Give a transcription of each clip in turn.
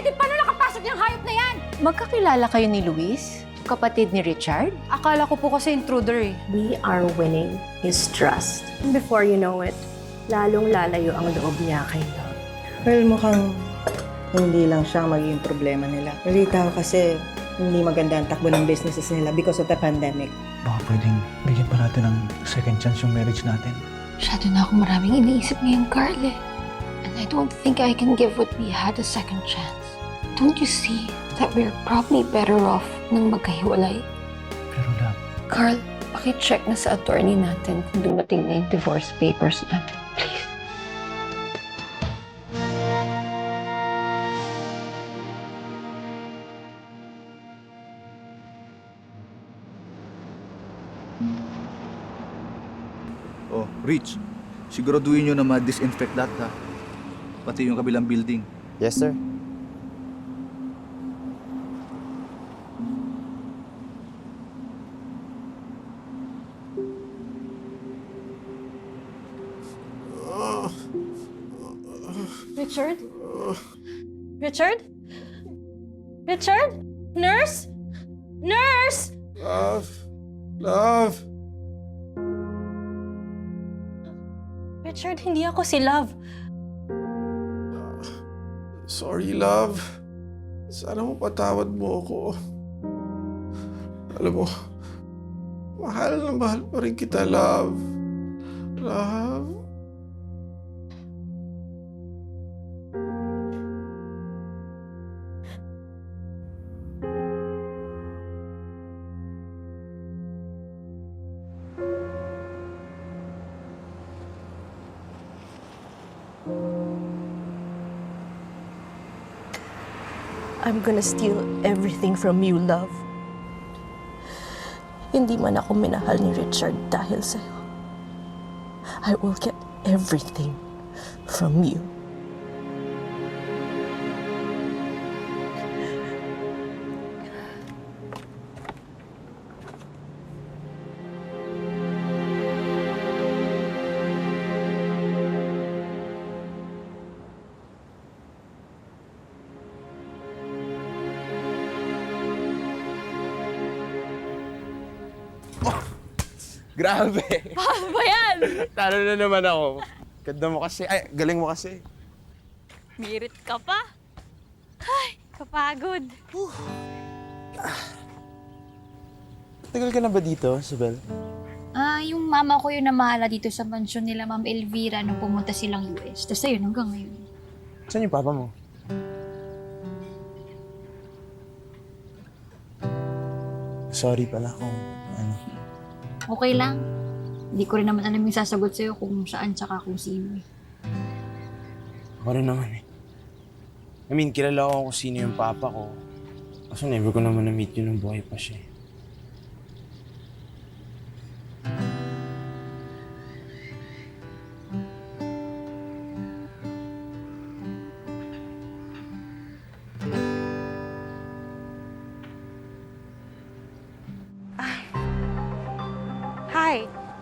negative. Paano nakapasok yung hayop na yan? Magkakilala kayo ni Luis? Kapatid ni Richard? Akala ko po kasi intruder eh. We are winning his trust. And before you know it, lalong lalayo ang loob niya kay Love. Well, mukhang hindi lang siya magiging problema nila. Balita ko kasi hindi maganda ang takbo ng businesses nila because of the pandemic. Baka pwedeng bigyan pa natin ng second chance yung marriage natin. Masyado na ako maraming iniisip ngayon, Carl eh. And I don't think I can give what we had a second chance. Don't you see that we're probably better off nang magkahiwalay? Pero love, Carl, pakicheck na sa attorney natin kung dumating na yung divorce papers natin. Please. Oh, Rich, siguraduhin nyo na ma-disinfect lahat ha. Pati yung kabilang building. Yes, sir. Love. Richard, hindi ako si Love. Sorry, love. Sana mo patawad mo ako. Alam mo, mahal na mahal pa rin kita, love. Love. Gonna steal everything from you, love. Hindi man ako minahal ni Richard dahil sa'yo. I will get everything from you. Grabe. Ano ba yan? Talo na naman ako. Ganda mo kasi. Ay, galing mo kasi. Mirit ka pa? Ay, kapagod. Tagal ka na ba dito, Isabel? Ah, yung mama ko yung namahala dito sa mansyon nila, Ma'am Elvira, nung pumunta silang US. Tapos ayun, hanggang ngayon. Saan yung papa mo? Sorry pala kung ano. Okay lang. Hindi ko rin naman alam yung sasagot sa'yo kung saan tsaka kung sino. eh. Ako rin naman eh. I mean, kilala ko kung sino yung papa ko. Kaso never ko naman na-meet yun nung buhay pa siya. eh.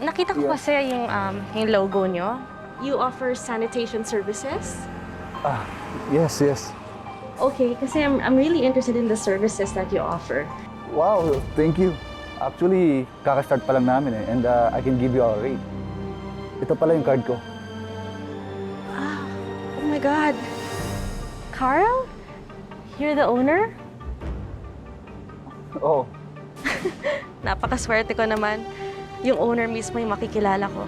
Nakita ko kasi yung, um, yung logo nyo. You offer sanitation services? Ah, yes, yes. Okay, kasi I'm, I'm really interested in the services that you offer. Wow, thank you. Actually, kakastart pa lang namin eh. And uh, I can give you a rate. Ito pala yung card ko. Ah, oh my God. Carl? You're the owner? Oh, Napakaswerte ko naman. Yung owner mismo yung makikilala ko.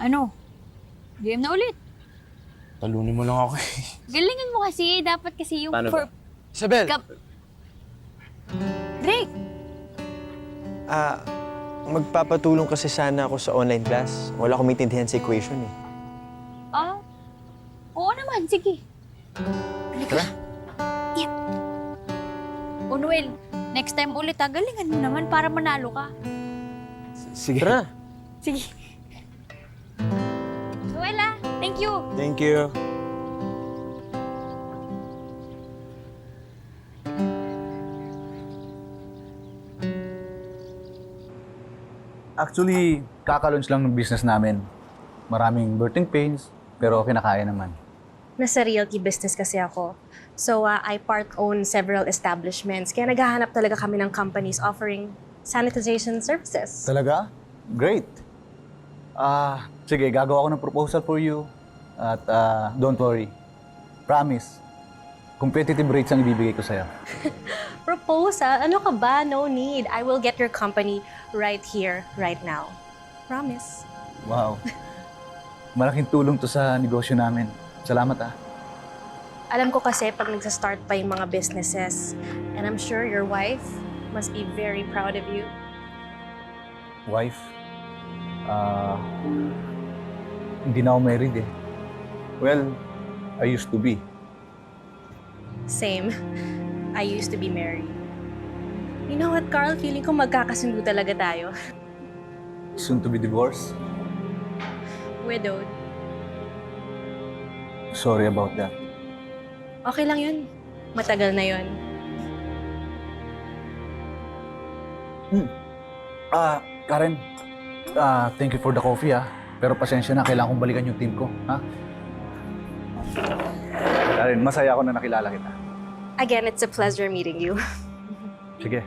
Ano? Game na ulit. Talunin mo lang ako eh. Galingan mo kasi. Dapat kasi yung Paano for... Isabel! Kap- Drake! Ah, magpapatulong kasi sana ako sa online class. Wala akong maintindihan sa equation eh. Ah? Oo naman, sige. Halika. Noel, next time ulit ha, galingan mo naman para manalo ka. Sige. Tara! Sige. Noel ah, thank you. Thank you. actually, kakalunch lang ng business namin. Maraming birthing pains, pero kinakaya naman. Nasa realty business kasi ako. So, uh, I part-own several establishments. Kaya naghahanap talaga kami ng companies offering sanitization services. Talaga? Great. Ah, sige, gagawa ko ng proposal for you. At ah, don't worry. Promise. Competitive rates ang ibibigay ko sa'yo. Proposal? Ano ka ba? No need. I will get your company right here, right now. Promise. Wow. Malaking tulong to sa negosyo namin. Salamat ah. Alam ko kasi pag nagsa-start pa yung mga businesses, and I'm sure your wife must be very proud of you. Wife. Ah, hindi na ako married eh. Well, I used to be. Same. I used to be married. You know what, Carl? Feeling ko magkakasundo talaga tayo. Soon to be divorced. Widowed. Sorry about that. Okay lang yun. Matagal na yun. Ah, Karen. Ah, thank you for the coffee ah. Pero pasensya na, kailangan kong balikan yung team ko, ha? Karen, masaya ako na nakilala kita. Again, it's a pleasure meeting you. Sige.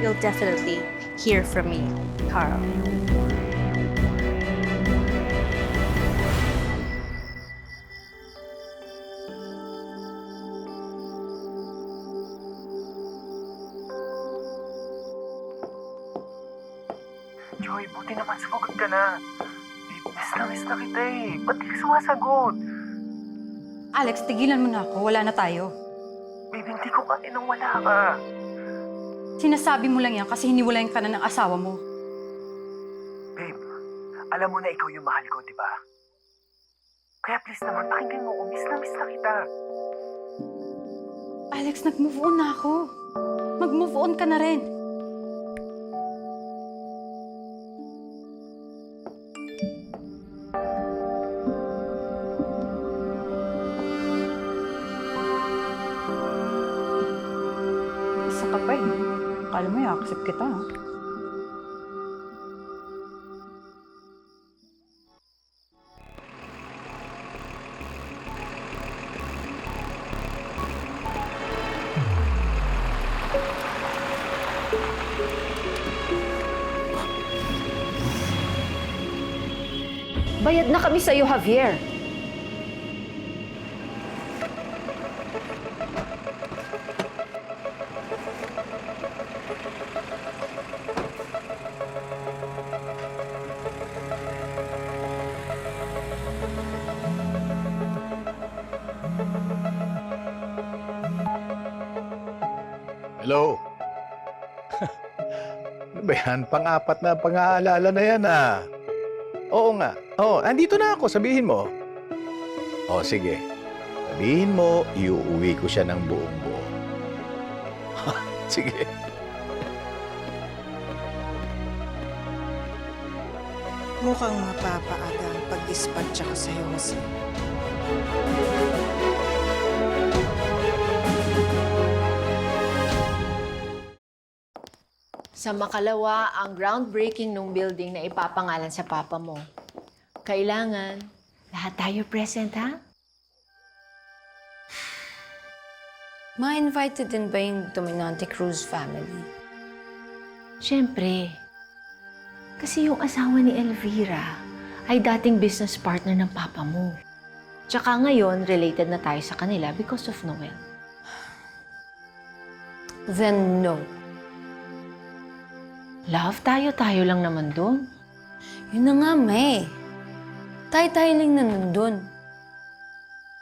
You'll definitely hear from me, Carl. Joy, buti naman sumagot ka na. Miss na miss na kita eh. Ba't di ka sumasagot? Alex, tigilan mo na ako. Wala na tayo. Babe, hindi ko kaya nang wala ka. Sinasabi mo lang yan kasi hiniwalayan ka na ng asawa mo. Babe, alam mo na ikaw yung mahal ko, di ba? Kaya please naman, pakinggan mo ko. Miss na miss na kita. Alex, nag-move on na ako. Mag-move on ka na rin. Akala mo i-accept kita. Bayad na kami sa'yo, Javier. Ano ba yan? Pang-apat na pang-aalala na yan ah. Oo nga. Oo, andito na ako. Sabihin mo. O, sige. Sabihin mo, iuuwi ko siya ng buong buo. sige. Mukhang mapapaaga ang pag-dispatch ako sa'yo, Jose. Sa makalawa, ang groundbreaking ng building na ipapangalan sa papa mo. Kailangan, lahat tayo present, ha? Ma-invited din ba yung Dominante Cruz family? Siyempre. Kasi yung asawa ni Elvira ay dating business partner ng papa mo. Tsaka ngayon, related na tayo sa kanila because of Noel. Then no. Love, tayo-tayo lang naman doon. Yun na nga, May. Tayo-tayo lang na nandun.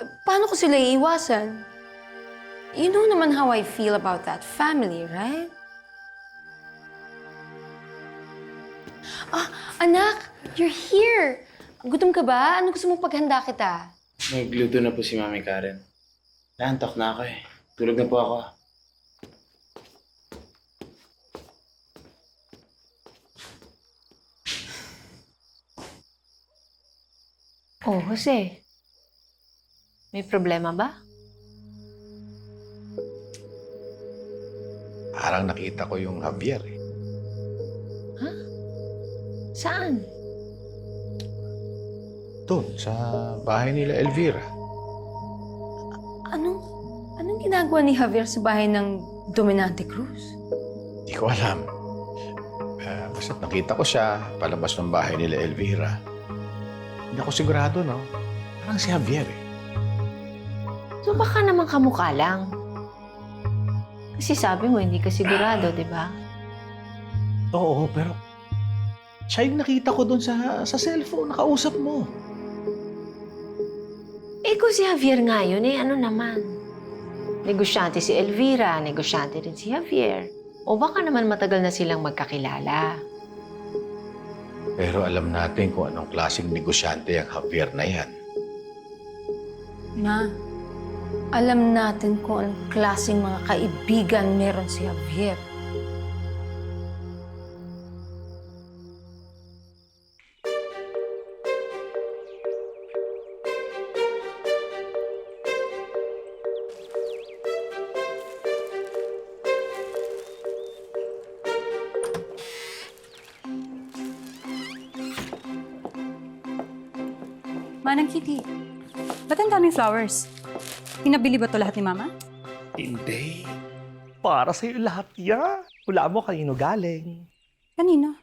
Eh, paano ko sila iiwasan? You know naman how I feel about that family, right? Ah, anak! You're here! Gutom ka ba? Ano gusto mong paghanda kita? Nagluto na po si Mami Karen. Naantok na ako eh. Tulog na po ako. Oh, Jose. May problema ba? Parang nakita ko yung Javier eh. Saan? Doon, sa bahay nila Elvira. Anong, anong ginagawa ni Javier sa bahay ng Dominante Cruz? Hindi ko alam. Uh, basta nakita ko siya palabas ng bahay nila Elvira. Hindi ako sigurado, no? Parang si Javier eh. So baka naman kamukha lang. Kasi sabi mo, hindi ka sigurado, di ba? Oo, pero siya yung nakita ko doon sa, sa cellphone, nakausap mo. Eh kung si Javier nga yun, eh ano naman? Negosyante si Elvira, negosyante rin si Javier. O baka naman matagal na silang magkakilala. Pero alam natin kung anong klaseng negosyante ang Javier na yan. Ma, alam natin kung anong klaseng mga kaibigan meron si Javier. Flowers? Pinabili ba to lahat ni Mama? Hindi. Para sa'yo lahat yan. Wala mo kanino galing. Kanino?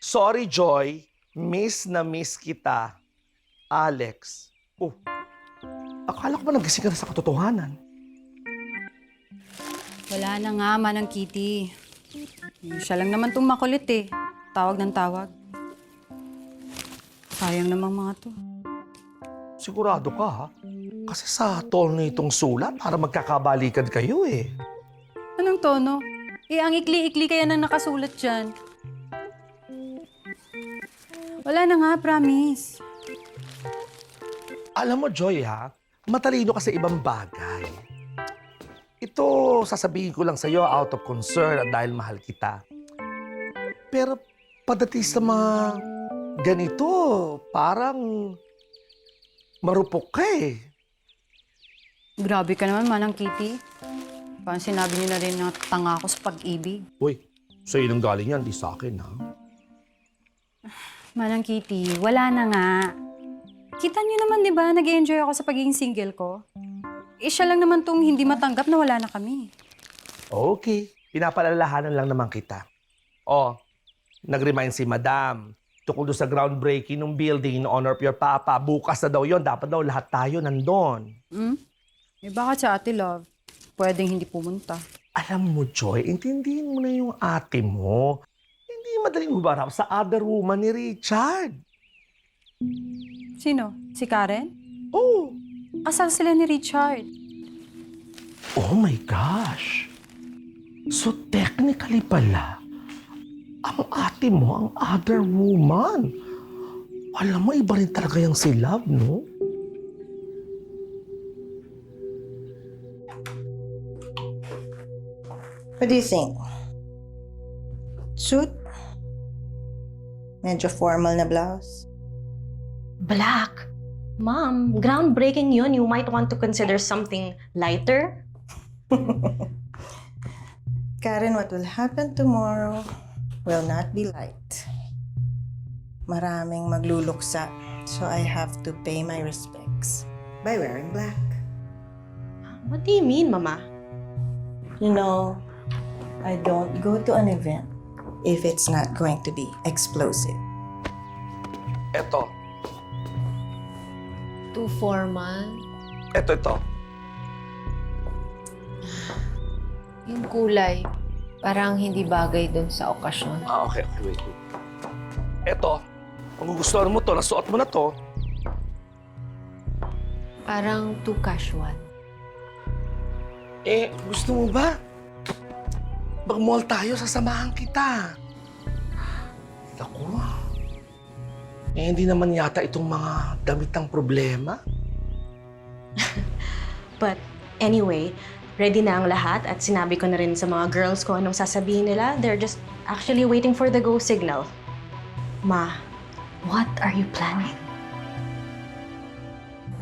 Sorry, Joy. Miss na miss kita. Alex. Oh, akala ko ba nagising ka na sa katotohanan? Wala na nga, Manang Kitty. Siya lang naman tong makulit eh. Tawag ng tawag. Sayang namang mga to. Sigurado ka, ha? Kasi sa tono itong sulat, para magkakabalikan kayo eh. Anong tono? Eh, ang ikli-ikli kaya nang nakasulat dyan. Wala na nga, promise. Alam mo, Joy, ha? Matalino ka sa ibang bagay. Ito, sasabihin ko lang sa'yo out of concern at dahil mahal kita. Pero padating sa mga ganito, parang marupok ka eh. Grabe ka naman, Manang Kitty. Parang sinabi niyo na rin na tanga ako sa pag-ibig. Uy, sa'yo nang galing yan, di sa akin, ha? Manang Kitty, wala na nga. Kita niyo naman, di ba, nag enjoy ako sa pagiging single ko. Eh, siya lang naman tong hindi matanggap na wala na kami. Okay, pinapalalahanan lang naman kita. Oh, nag-remind si Madam tungkol doon sa groundbreaking ng building in honor of your papa. Bukas na daw yon, dapat daw lahat tayo nandun. Hmm? Eh, baka sa ate love, pwedeng hindi pumunta. Alam mo, Joy, intindihin mo na yung ate mo. Hindi madaling humarap sa other woman ni Richard. Sino? Si Karen? Oh, Kasal sila ni Richard. oh my gosh. So technically pala, ang ate mo ang other woman. Alam mo, iba rin talaga yung si Love, no? What do you think? Suit? Medyo formal na blouse? Black. Mom, groundbreaking yun. You might want to consider something lighter. Karen, what will happen tomorrow will not be light. Maraming magluluksa, so I have to pay my respects by wearing black. What do you mean, Mama? You know, I don't go to an event if it's not going to be explosive. Eto, Too formal. eto, ito. Yung kulay, parang hindi bagay dun sa okasyon. Ah, okay, okay, wait, wait. Eto, kung gugustuhan mo to, nasuot mo na to, Parang too casual. eh, gusto mo ba? Mag-mall tayo, sasamahan kita. Naku. Eh, hindi naman yata itong mga damit ang problema. But anyway, ready na ang lahat at sinabi ko na rin sa mga girls ko anong sasabihin nila. They're just actually waiting for the go signal. Ma, what are you planning?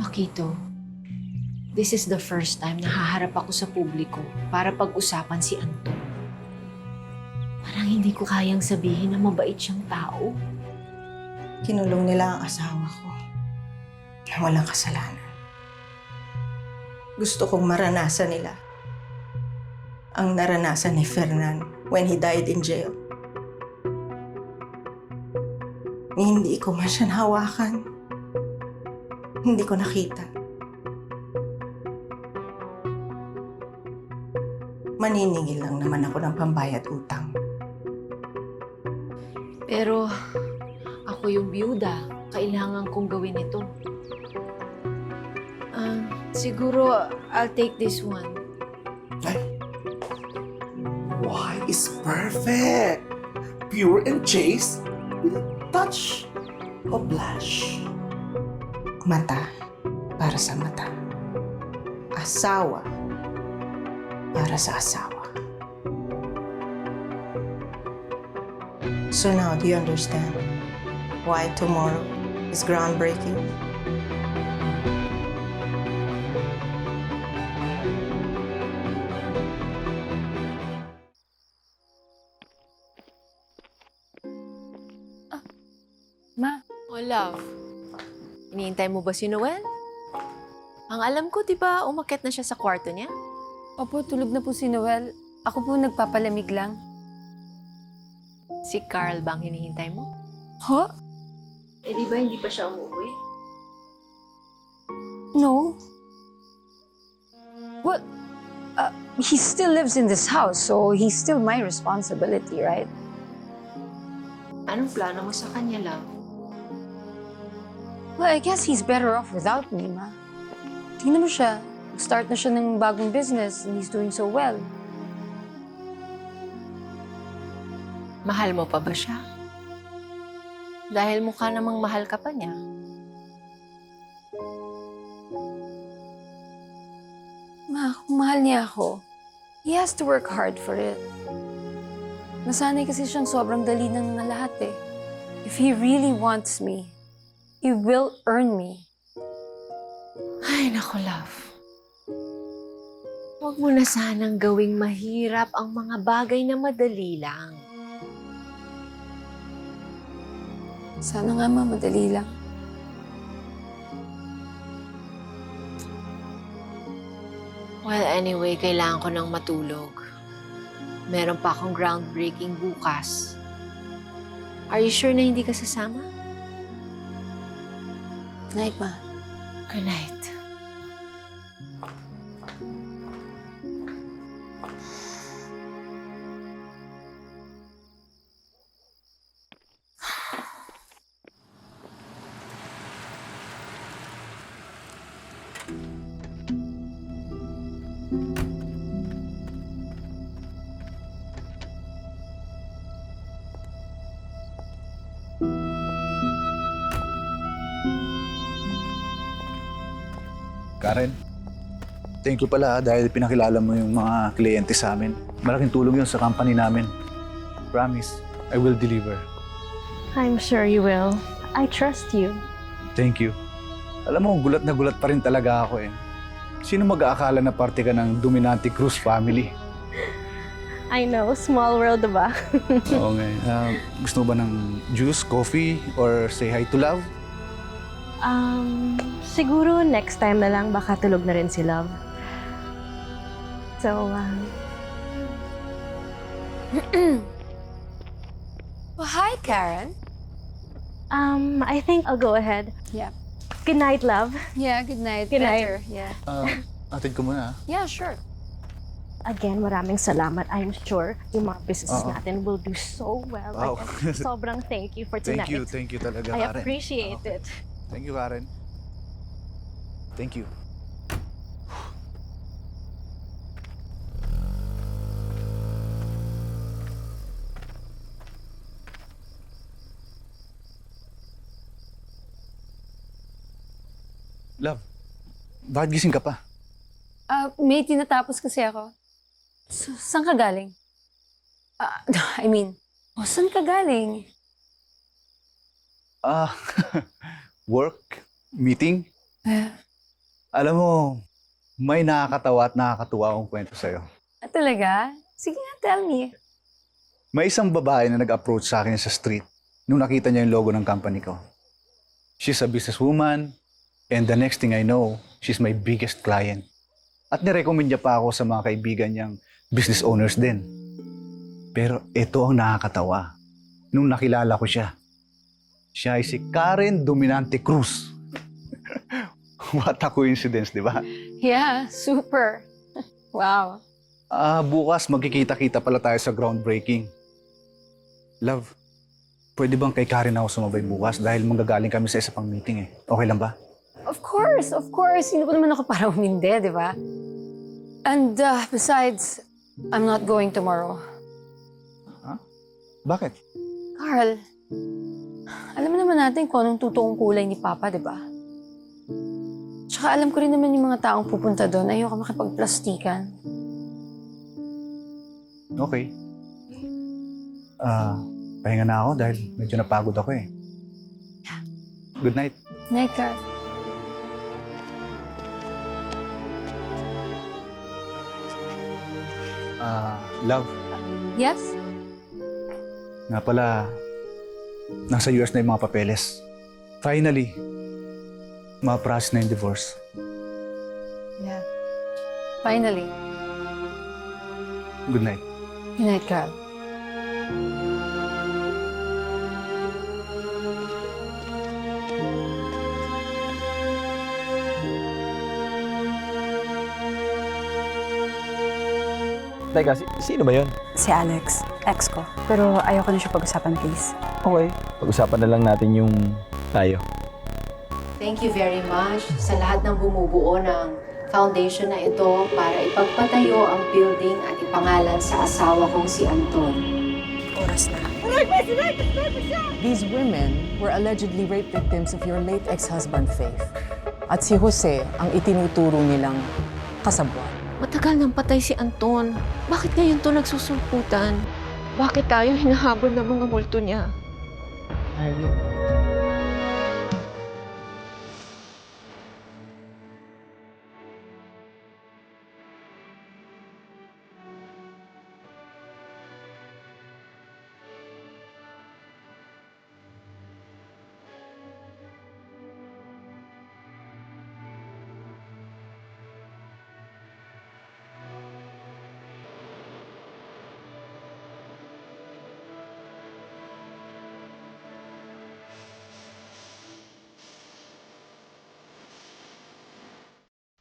Makito, This is the first time na haharap ako sa publiko para pag-usapan si Anton. Parang hindi ko kayang sabihin na mabait siyang tao. Kinulong nila ang asawa ko na walang kasalanan. Gusto kong maranasan nila ang naranasan ni Fernan when he died in jail. Hindi ko man siya nahawakan. Hindi ko nakita. Maniningil lang naman ako ng pambayad utang. Pero ako yung byuda. Kailangan kong gawin ito. Ah, siguro I'll take this one. Why is perfect? Pure and chaste with a touch of blush. Mata para sa mata. Asawa para sa asawa. So now, do you understand why tomorrow is groundbreaking? Iniintay mo ba si Noel? Ang alam ko, di ba, umakit na siya sa kwarto niya? opo, tulog na po si Noel. Ako po nagpapalamig lang. Si Carl bang hinihintay mo? Huh? Eh, di ba hindi pa siya umuwi? No. Well, uh, he still lives in this house, so he's still my responsibility, right? Anong plano mo sa kanya, love? Well, I guess he's better off without me, ma. Tingnan mo siya. Start na siya ng bagong business and he's doing so well. Mahal mo pa ba siya? Dahil mukha namang mahal ka pa niya. Ma, kung mahal niya ako, he has to work hard for it. Nasanay kasi siyang sobrang dali ng lahat eh. If he really wants me, he will earn me. Ay, naku, love. Huwag mo na sanang gawing mahirap ang mga bagay na madali lang. Sana nga ma, madali lang. Well, anyway, kailangan ko nang matulog. Meron pa akong groundbreaking bukas. Are you sure na hindi ka sasama? Night, ma. Good night. Thank you pala ah, dahil pinakilala mo yung mga kliyente sa amin. Malaking tulong yun sa company namin. Promise, I will deliver. I'm sure you will. I trust you. Thank you. Alam mo, gulat na gulat pa rin talaga ako eh. Sino mag-aakala na parte ka ng Dominante Cruz family? I know, small world, diba? Oo nga. eh. Ah, gusto mo ba ng juice, coffee, or say hi to love? Um, siguro next time na lang baka tulog na rin si Love. So, um, Well, hi, Karen. um, I think I'll go ahead. Yeah. Good night, Love. Yeah, good night. Good night. Better, Yeah. Ah, atid ko muna ah. Yeah, sure. Again, maraming salamat. I'm sure yung mga businesses Oo. natin will do so well. Wow. Like, sobrang thank you for tonight. Thank you, thank you talaga, I Karen. appreciate it. Thank you, Karen. Thank you. Love, bakit gising ka pa? Ah, may tinatapos kasi ako. So, saan ka galing? Ah, I mean, oh, saan ka galing? Ah, work, meeting. Eh. Alam mo, May nakakatawa at nakakatuwa akong kwento sa'yo. Ah, talaga? Sige nga, tell me. May isang babae na nag-approach sa akin sa street nung nakita niya yung logo ng company ko. She's a businesswoman and the next thing I know, she's my biggest client. At nirecommend niya pa ako sa mga kaibigan niyang business owners din. Pero ito ang nakakatawa. Nung nakilala ko siya, siya ay si Karen Dominante Cruz. What a coincidence, di ba? Yeah, super. wow. Ah, bukas magkikita-kita pala tayo sa groundbreaking. Love, pwede bang kay Karen ako sumabay bukas dahil manggagaling kami sa isa pang meeting eh. Okay lang ba? Of course, of course. Sino ba naman ako para uminde, di ba? And uh, besides, I'm not going tomorrow. Bakit? Carl, alam mo naman natin kung anong totoong kulay ni Papa, di ba? Tsaka alam ko rin naman yung mga taong pupunta doon. Ayoko makipagplastikan. Okay. Ah, pahinga na ako dahil medyo napagod ako eh. Good night. Night, Carl. Ah, love, Yes? nga pala, nasa US na yung mga papeles. Finally, ma-process na yung divorce. Yeah. Finally. Good night. Good night, Carl. Teka, si- sino ba yun? Si Alex, ex ko. Pero ayoko na siya pag-usapan, please. Okay. Pag-usapan na lang natin yung tayo. Thank you very much sa lahat ng bumubuo ng foundation na ito para ipagpatayo ang building at ipangalan sa asawa kong si Anton. Oras na. These women were allegedly rape victims of your late ex-husband, Faith. At si Jose ang itinuturo nilang kasabwat. Matagal nang patay si Anton. Bakit ngayon to nagsusulputan? Bakit tayo hinahabol ng mga multo niya? You